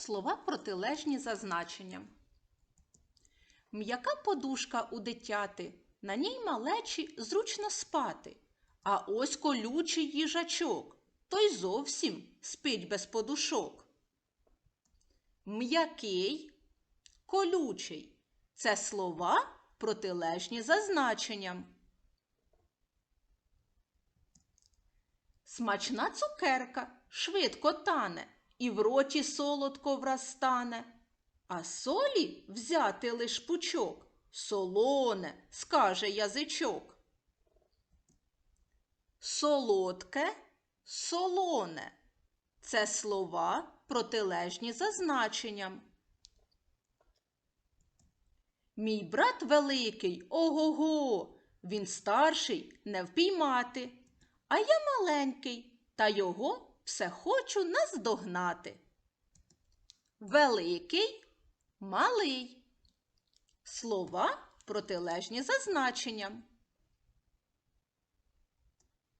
Слова протилежні за значенням. М'яка подушка у дитяти, на ній малечі зручно спати. А ось колючий їжачок, той зовсім спить без подушок. М'який, колючий це слова протилежні за значенням. Смачна цукерка швидко тане і в роті солодко врастане. А солі взяти лиш пучок, солоне, скаже язичок. Солодке, солоне це слова протилежні за значенням. Мій брат великий, ого-го, він старший не впіймати, а я маленький, та його все хочу наздогнати. Великий, малий. Слова протилежні за значенням.